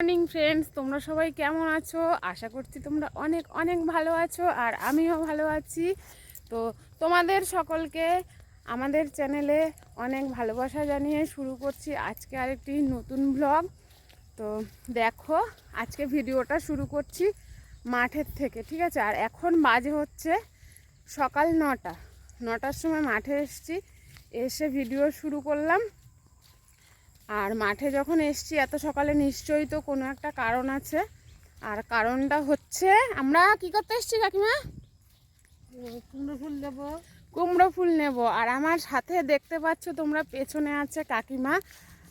Morning friends তোমরা সবাই কেমন আছো? আশা করছি তোমরা অনেক অনেক ভালো আছো আর আমিও ভালো আছি। তো তোমাদের সকলকে আমাদের চ্যানেলে অনেক ভালোবাসা জানিয়ে শুরু করছি আজকে আরেকটি নতুন ব্লগ তো দেখো, আজকে ভিডিওটা শুরু করছি মাঠের থেকে, ঠিক আছে? আর এখন বাজে হচ্ছে সকাল নটা। নটার সময় মাঠে এসেছি, এসে ভিডিও শুরু করলাম। আর মাঠে যখন এসছি এত সকালে নিশ্চয়ই তো কোনো একটা কারণ আছে। আর কারণটা হচ্ছে আমরা কি করতে এসছি কাকিমা? কুমড়ো ফুল দেবো। কুমড়ো ফুল নেব। আর আমার সাথে দেখতে পাচ্ছ তোমরা পেছনে আছে কাকিমা।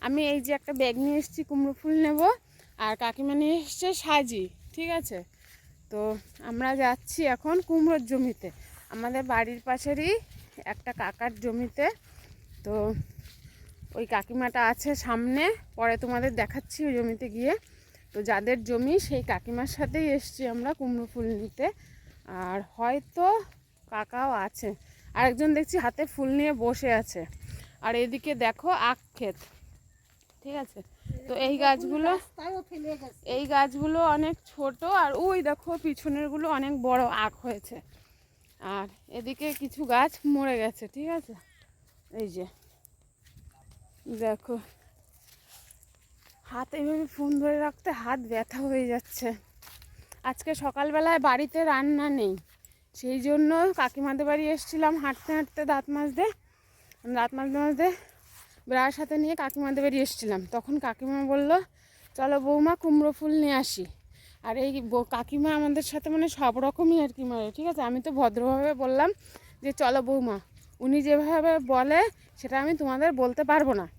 আমি এই যে একটা ব্যাগ নিয়ে এসেছি কুমড়ো ফুল নেব। আর কাকিমা নিয়ে এসছে সাজি ঠিক আছে? তো আমরা যাচ্ছি এখন কুমড়োর জমিতে। আমাদের বাড়ির পাশেরই একটা কাকার জমিতে। তো ওই কাকিমাটা আছে সামনে, পরে তোমাদের দেখাচ্ছি ওই জমিতে গিয়ে। তো যাদের জমি, সেই কাকিমার সাথেই এসছি আমরা কুমড়ো ফুল নিতে। আর হয়তো কাকাও আছে। আরেকজন দেখছি হাতে ফুল নিয়ে বসে আছে। আর এদিকে দেখো আখ ক্ষেত। ঠিক আছে? তো এই গাছগুলো এই গাছগুলো অনেক ছোট আর ওই দেখো পিছনেরগুলো অনেক বড় আখ হয়েছে। আর এদিকে কিছু গাছ মরে গেছে। ঠিক আছে? এই যে। দেখো। হাত এইভাবে ফোন ধরে রাখতে হাত ব্যথা হয়ে যাচ্ছে। আজকে সকালবেলায় বাড়িতে রান্না নেই। সেই জন্য কাকিমাদের বাড়ি এসেছিলাম হাঁটতে হাঁটতে দাঁত মাজতে। দাঁত মাজতে মাজতে বেড়ার সাথে নিয়ে কাকিমাদের বাড়ি এসেছিলাম। তখন কাকিমা বলল, চলো বৌমা, কুমড়ো ফুল নিয়ে আসি। আর এই কাকিমা আমাদের সাথে মানে সব রকমই আর কি মারে ঠিক আছে? আমি তো ভদ্রভাবে বললাম যে, চলো বৌমা। উনি যেভাবে বলে, সেটা আমি তোমাদের বলতে পারব না।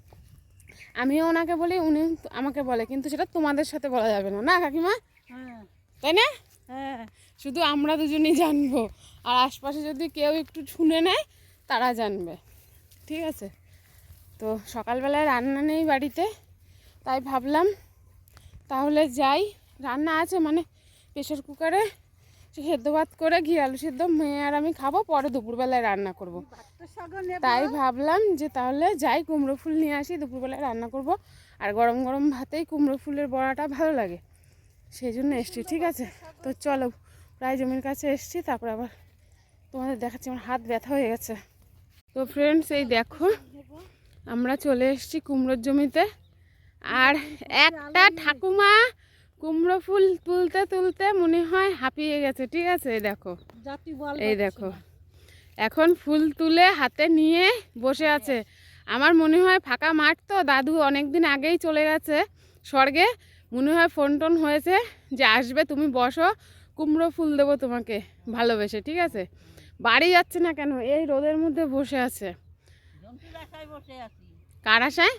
আমিও ওনাকে বলি উনি আমাকে বলে কিন্তু সেটা তোমাদের সাথে বলা যাবে না। না কাকিমা? হ্যাঁ। তাই না? হ্যাঁ। শুধু আমরা দুজনেই জানব। আর আশপাশে যদি কেউ একটু শুনে নেয় তারা জানবে। ঠিক আছে? তো সকালবেলায় রান্না নেই বাড়িতে তাই ভাবলাম তাহলে যাই। রান্না আছে মানে প্রেশার কুকারে। সেদ্ধ ভাত করে ঘি, আলু সেদ্ধ, মেয়ে আর আমি খাব, পরে দুপুরবেলায় রান্না করব। তাই ভাবলাম যে তাহলে যাই, কুমড়ো ফুল নিয়ে আসি, দুপুরবেলায় রান্না করব। আর গরম গরম ভাতেই কুমড়ো ফুলের বড়াটা ভালো লাগে। সেই জন্য এসছি, ঠিক আছে? তো চলো, প্রায় জমির কাছে এসছি, তারপর আবার তোমাদের দেখাচ্ছি, আমার হাত ব্যথা হয়ে গেছে। তো ফ্রেন্ডস এই দেখো, আমরা চলে এসেছি কুমড়োর জমিতে। আর একটা ঠাকুমা কুমড়ো ফুল তুলতে তুলতে মনে হয় হাঁপিয়ে গেছে ঠিক আছে? এই দেখো। বল এই দেখো। এখন ফুল তুলে হাতে নিয়ে বসে আছে। আমার মনে হয় ফাঁকা মাঠ তো দাদু অনেক দিন আগেই চলে গেছে স্বর্গে। মনে হয় ফোন টোন হয়েছে যে আসবে তুমি বসো কুমড়ো ফুল দেবো তোমাকে ভালোবেসে ঠিক আছে? বাড়ি যাচ্ছে না কেন? এই রোদের মধ্যে বসে আছে। কার আশায়?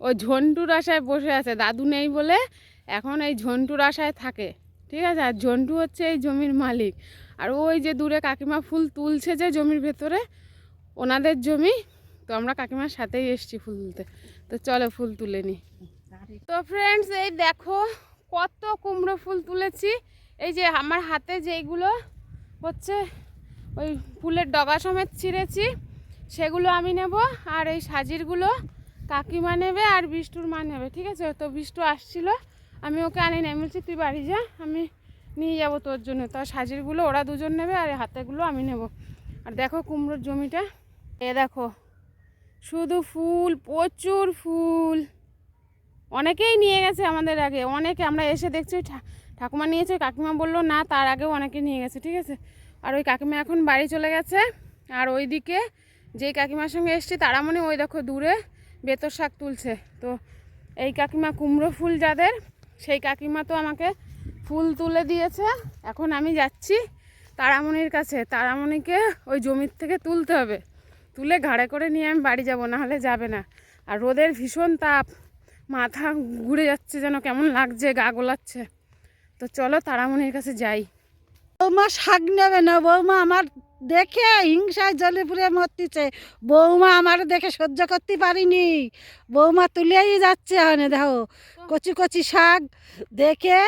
ওই ঝন্টুর আশায় বসে আছে দাদু নেই বলে এখন এই ঝন্টুর আশায় থাকে, ঠিক আছে? আর ঝন্টু হচ্ছে এই জমির মালিক। আর ওই যে দূরে কাকিমা ফুল তুলছে যে জমির ভেতরে, ওনাদের জমি, তো আমরা কাকিমার সাথেই এসছি ফুল তুলতে। তো চলো ফুল তুলে নিই তো ফ্রেন্ডস এই দেখো কত কুমড়ো ফুল তুলেছি। এই যে আমার হাতে যেইগুলো হচ্ছে, ওই ফুলের ডগা সমেত ছিঁড়েছি, সেগুলো আমি নেব, আর এই সাজিরগুলো কাকিমা নেবে আর বিষ্টুর মা নেবে, ঠিক আছে? তো বিষ্টু আসছিল আমি ওকে আনি নাই। বলছি, তুই বাড়ি যা, আমি নিয়ে যাব তোর জন্য। তো সাজিরগুলো ওরা দুজন নেবে আর হাতেগুলো আমি নেব। আর দেখো কুমড়োর জমিটা। এ দেখো, শুধু ফুল, প্রচুর ফুল। অনেকেই নিয়ে গেছে আমাদের আগে, অনেকে। আমরা এসে দেখছি, ওই ঠাকুমা নিয়েছে, কাকিমা বলল, না, তার আগেও অনেকে নিয়ে গেছে। ঠিক আছে? আর ওই কাকিমা এখন বাড়ি চলে গেছে। আর ওইদিকে যেই কাকিমার সঙ্গে এসছি, তারা মনে ওই দেখো দূরে বেতর শাক তুলছে। তো এই কাকিমা কুমড়ো ফুল যাদের সেই কাকিমা তো আমাকে ফুল তুলে দিয়েছে। এখন আমি যাচ্ছি তারামণির কাছে। তারামণিকে ওই জমির থেকে তুলতে হবে। তুলে ঘাড়ে করে নিয়ে আমি বাড়ি যাব না হলে যাবে না। আর রোদের ভীষণ তাপ। মাথা ঘুরে যাচ্ছে যেন, কেমন লাগছে, গা গোলাচ্ছে। তো চলো তারামণির কাছে যাই। বৌমা শাক নেবে না, বৌমা আমার দেখে হিংসায় জলে পুড়ে মরতেছে। বৌমা আমার দেখে সহ্য করতে পারিনি। বৌমা তুলেই যাচ্ছে হনে দেখো। কচি কচি শাক দেখে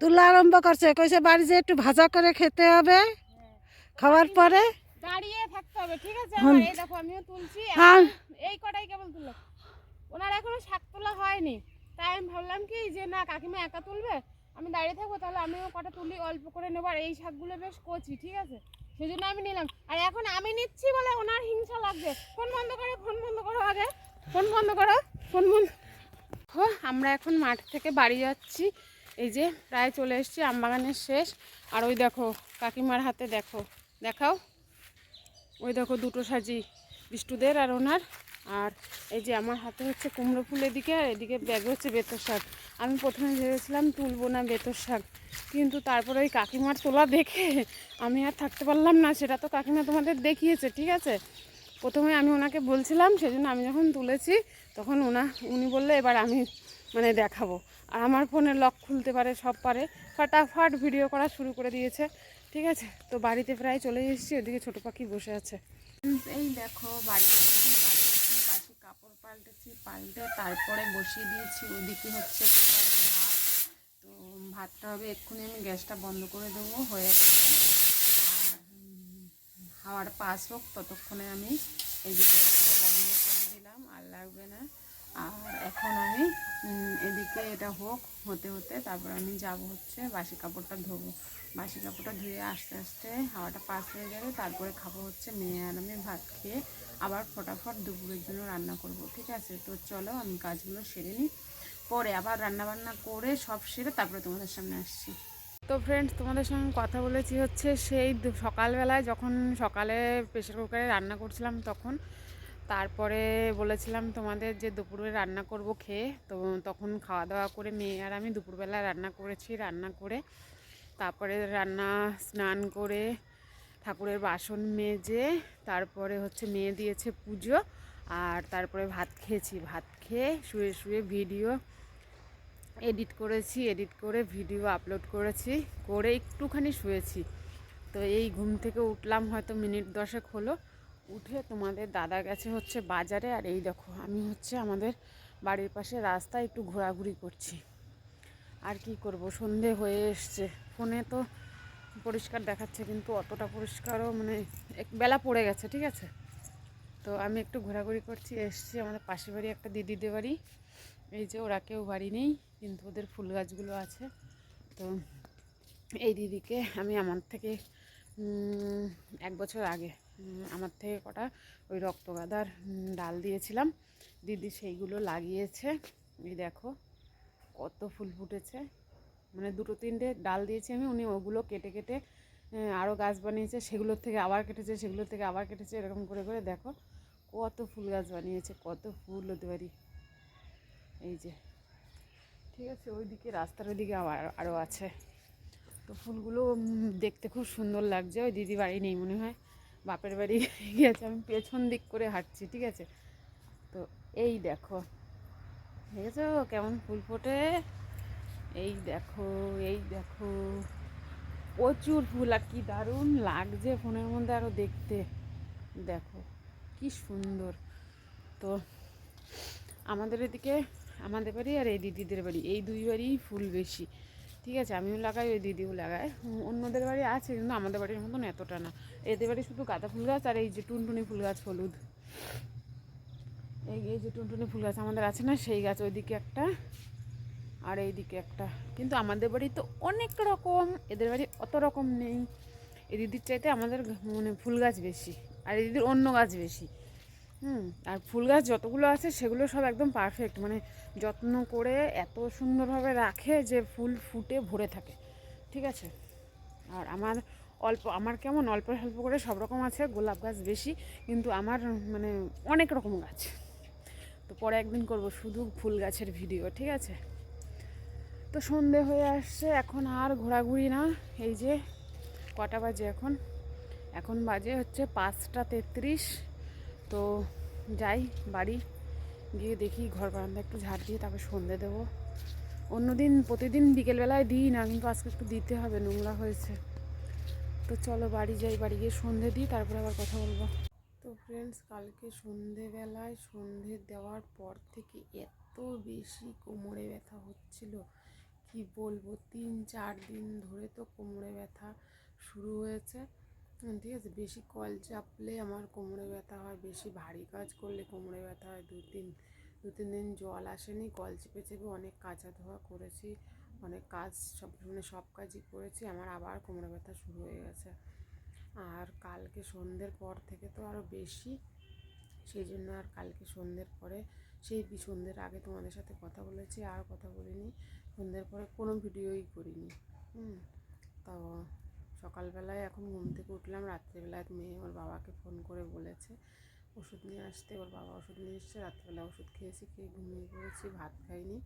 তুলা আরম্ভ করছে। কইছে বাড়ি যে একটু ভাজা করে খেতে হবে। খাওয়ার পরে দাঁড়িয়ে থাকতে হবে ঠিক আছে? এই দেখো আমিও তুলছি। হ্যাঁ। এই কটাই কেবল ওনার এখনও শাক তোলা হয়নি। তাই আমি ভাবলাম কি যে না কাকিমা একা তুলবে? আমি দাঁড়িয়ে থাকব তাহলে আমিও কটা তুলি অল্প করে নেব। আর এই শাকগুলো বেশ কচি ঠিক আছে? সেই জন্য আমি নিলাম। আর এখন আমি নিচ্ছি বলে ওনার হিংসা লাগছে ফোন বন্ধ করো, ফোন বন্ধ করো আগে। ফোন বন্ধ করো, ফোন বন্ধ। আমরা এখন মাঠ থেকে বাড়ি যাচ্ছি। এই যে প্রায় চলে এসেছি আমবাগানের শেষ। আর ওই দেখো, কাকিমার হাতে দেখো। দেখাও। ওই দেখো দুটো সাজি বিষ্টুদের আর ওনার। আর এই যে আমার হাতে হচ্ছে কুমড়ো ফুল এদিকে, আর এদিকে ব্যাগ হচ্ছে বেতর শাক। আমি প্রথমে ভেবেছিলাম তুলবো না বেতর শাক, কিন্তু তারপরে ওই কাকিমার তোলা দেখে আমি আর থাকতে পারলাম না, সেটা তো কাকিমা তোমাদের দেখিয়েছে, ঠিক আছে? প্রথমে আমি ওনাকে বলছিলাম, সেজন্য আমি যখন তুলেছি, তখন ওনা, উনি বললে এবার আমি মানে দেখাবো। আর আমার ফোনে লক খুলতে পারে, সব পারে, ফাটাফাট ভিডিও করা শুরু করে দিয়েছে, ঠিক আছে? তো বাড়িতে প্রায় চলে এসেছি, ওদিকে ছোটো পাখি বসে আছে। এই দেখো বাড়ি এসেছি, বাড়ি এসে বাসি কাপড় পাল্টেছি, পাল্টে তারপরে বসিয়ে দিয়েছি। ওদিকে হচ্ছে কুকারে ভাত। তো ভাতটা হবে, এক্ষুনি আমি গ্যাসটা বন্ধ করে দেবো, হয়ে গেছে। আর হাওয়ার পাস হোক, ততক্ষণে আমি এদিকে বন্ধ করে দিলাম, আর লাগবে না। আর এখন আমি এদিকে এটা হোক, হতে হতে, তারপর আমি যাব হচ্ছে বাসি কাপড়টা ধোবো। বাসি কাপড়টা ধুয়ে আস্তে আস্তে হাওয়াটা পাস হয়ে যাবে তারপরে খাব হচ্ছে মেয়ে আর আমি ভাত খেয়ে। আবার ফটাফট দুপুরের জন্য রান্না করব, ঠিক আছে? তো চলো, আমি কাজগুলো সেরে নিই। পরে আবার রান্না বান্না করে সব সেরে তারপরে তোমাদের সামনে আসছি। তো ফ্রেন্ডস তোমাদের সঙ্গে কথা বলেছি হচ্ছে সেই সকালবেলায় যখন সকালে প্রেশার কুকারে রান্না করছিলাম তখন, তারপরে বলেছিলাম তোমাদের যে দুপুরে রান্না করব খেয়ে, তো তখন খাওয়া দাওয়া করে মেয়ে আর আমি দুপুরবেলা রান্না করেছি, রান্না করে তারপরে রান্না স্নান করে ঠাকুরের বাসন মেজে, তারপরে হচ্ছে মেয়ে দিয়েছে পুজো, আর তারপরে ভাত খেয়েছি। ভাত খেয়ে শুয়ে শুয়ে ভিডিও এডিট করেছি, এডিট করে ভিডিও আপলোড করেছি, করে একটুখানি শুয়েছি। তো এই ঘুম থেকে উঠলাম হয়তো মিনিট দশেক হলো। উঠে তোমাদের দাদা গেছে হচ্ছে বাজারে, আর এই দেখো, আমি হচ্ছে আমাদের বাড়ির পাশে রাস্তায় একটু ঘোরাঘুরি করছি। আর কি করব? সন্ধে হয়ে এসছে। ফোনে তো পরিষ্কার দেখাচ্ছে, কিন্তু অতটা পরিষ্কারও মানে এক- বেলা পড়ে গেছে, ঠিক আছে? তো আমি একটু ঘোরাঘুরি করছি, এসছি আমাদের পাশের বাড়ি একটা দিদিদের বাড়ি। এই যে ওরা কেউ বাড়ি নেই, কিন্তু ওদের ফুল গাছগুলো আছে। তো এই দিদিকে আমি আমার থেকে এক বছর আগে আমার থেকে কটা ওই রক্তগাদার ডাল দিয়েছিলাম। দিদি সেইগুলো লাগিয়েছে। এই দেখো, কত ফুল ফুটেছে। মানে দুটো তিনটে ডাল দিয়েছি আমি, উনি ওগুলো কেটে কেটে আরও গাছ বানিয়েছে, সেগুলোর থেকে আবার কেটেছে, সেগুলোর থেকে আবার কেটেছে, এরকম করে করে দেখো কত ফুল গাছ বানিয়েছে, কত ফুল হতে পারি। এই যে, ঠিক আছে, ওইদিকে রাস্তার ওইদিকে আবার আরও আছে। তো ফুলগুলো দেখতে খুব সুন্দর লাগছে, ওই দিদি বাড়ি নেই মনে হয়, বাপের বাড়ি গিয়েছে আমি পেছন দিক করে হাঁটছি, ঠিক আছে। তো এই দেখো, দেখেছ কেমন ফুল ফোটে? এই দেখো এই দেখো। প্রচুর ফুল, আর কি দারুণ লাগছে ফোনের মধ্যে আরও দেখতে। দেখো, কি সুন্দর। তো আমাদের এদিকে, আমাদের বাড়ি আর এই দিদিদের বাড়ি, এই দুই বাড়ি ফুল বেশি। ঠিক আছে, আমিও লাগাই, ওই দিদিও লাগাই অন্যদের বাড়ি আছে, কিন্তু আমাদের বাড়ির মতন এতটা না। এদের বাড়ি শুধু গাঁদা ফুল গাছ আর এই যে টুনটুনি ফুল গাছ হলুদ। এই যে টুনটুনি ফুল গাছ আমাদের আছে না, সেই গাছ ওইদিকে একটা। আর এইদিকে একটা। কিন্তু আমাদের বাড়ি তো অনেক রকম, এদের বাড়ি অত রকম নেই। এই দিদির চাইতে আমাদের মানে ফুল গাছ বেশি, আর এই দিদির অন্য গাছ বেশি। হুম, আর ফুল গাছ যতগুলো আছে সেগুলো সব একদম পারফেক্ট মানে যত্ন করে এত সুন্দরভাবে রাখে যে ফুল ফুটে ভরে থাকে। ঠিক আছে? আর আমার অল্প, আমার কেমন অল্প স্বল্প করে সব রকম আছে, গোলাপ গাছ বেশি, কিন্তু আমার মানে অনেক রকম গাছ। তো পরে একদিন করব শুধু ফুল গাছের ভিডিও, ঠিক আছে? তো সন্ধে হয়ে আসছে, এখন আর ঘোরাঘুরি না। এই যে কটা বাজে এখন? এখন বাজে হচ্ছে পাঁচটা তেত্রিশ। তো যাই, বাড়ি গিয়ে দেখি, ঘর বারান্দা একটু ঝাড় দিয়ে তারপর সন্ধে দেবো। অন্যদিন, প্রতিদিন বিকেলবেলায় দিই না, কিন্তু আজকে একটু দিতে হবে, নোংরা হয়েছে। তো চলো বাড়ি যাই, বাড়ি গিয়ে সন্ধে দিই, তারপরে আবার কথা বলব। তো ফ্রেন্ডস কালকে সন্ধেবেলায় সন্ধে দেওয়ার পর থেকে এত বেশি কোমরে ব্যথা হচ্ছিল। কি বলব, তিন, চার দিন ধরে তো কোমরে ব্যথা শুরু হয়েছে। ঠিক আছে, বেশি কল চাপলে আমার কোমরে ব্যথা হয়, বেশি ভারী কাজ করলে কোমরে ব্যথা হয়। দু, তিন দু, তিন দিন জল আসেনি, কল চেপে চেপে অনেক কাঁচা ধোয়া করেছি, অনেক কাজ সব মানে সব কাজই করেছি, আমার আবার কোমরে ব্যথা শুরু হয়ে গেছে। আর কালকে সন্ধ্যের পর থেকে তো আরও বেশি, সেই জন্য আর কালকে সন্ধ্যের পরে, সেই সন্ধ্যের আগে তোমাদের সাথে কথা বলেছি, আর কথা বলিনি। সন্ধ্যের পরে কোনো ভিডিওই করিনি। হুম, তো সকালবেলায় এখন ঘুম থেকে উঠলাম, রাত্রিবেলায় মেয়ে ওর বাবাকে ফোন করে বলেছে, ওষুধ নিয়ে আসতে। ওর বাবা ওষুধ নিয়ে এসছে, রাত্রিবেলা ওষুধ খেয়েছি, খেয়ে ঘুমিয়ে পড়েছি, ভাত খাইনি।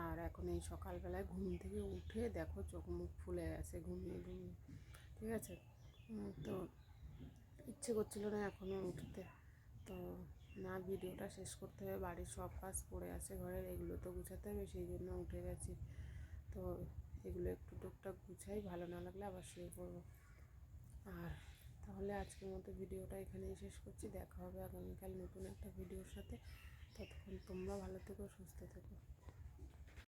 আর এখন এই সকালবেলায় ঘুম থেকে উঠে দেখো চোখ মুখ ফুলে গেছে, ঘুমিয়ে ঘুমিয়ে, ঠিক আছে? তো ইচ্ছে করছিল না এখনও উঠতে। না, ভিডিওটা শেষ করতে হবে। বাড়ির সব কাজ পড়ে আছে ঘরের, এগুলো তো গুছাতে হবে, সেই জন্য উঠে গেছি। তো এগুলো একটু টুকটাক গুছাই, ভালো না লাগলে আবার শুয়ে পড়ব। আর তাহলে আজকের মতো ভিডিওটা এখানেই শেষ করছি। দেখা হবে আগামীকাল নতুন একটা ভিডিওর সাথে। ততক্ষণ তোমরা ভালো থেকো, সুস্থ থেকো।